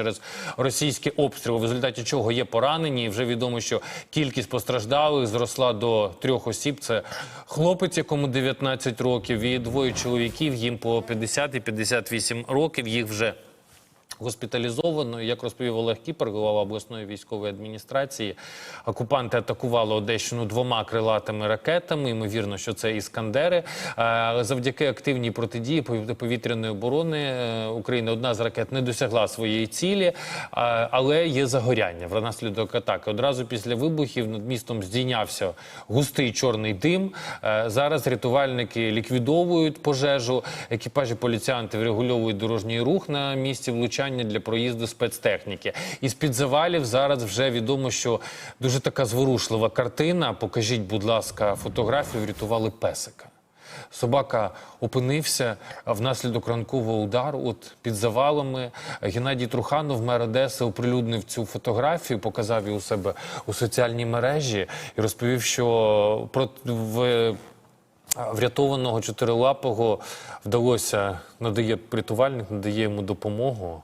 через російські обстріли, в результаті чого є поранені. І вже відомо, що кількість постраждалих зросла до трьох осіб. Це хлопець, якому 19 років, і двоє чоловіків, їм по 50 і 58 років. Їх вже Госпіталізовано, як розповів Олег Кіпер, голова обласної військової адміністрації, окупанти атакували Одещину двома крилатими ракетами. Ймовірно, що це іскандери. Завдяки активній протидії пові- повітряної оборони е, України одна з ракет не досягла своєї цілі, але є загоряння внаслідок атаки. Одразу після вибухів над містом здійнявся густий чорний дим. Е, Зараз рятувальники ліквідовують пожежу. Екіпажі поліціянти врегульовують дорожній рух на місці влучання для проїзду спецтехніки. Із під завалів зараз вже відомо, що дуже така зворушлива картина. Покажіть, будь ласка, фотографію. Врятували песика. Собака опинився внаслідок ранкового удару. От під завалами Геннадій Труханов, мер Одеси, оприлюднив цю фотографію, показав її у себе у соціальній мережі і розповів, що про врятованого чотирилапого вдалося надає рятувальник, надає йому допомогу.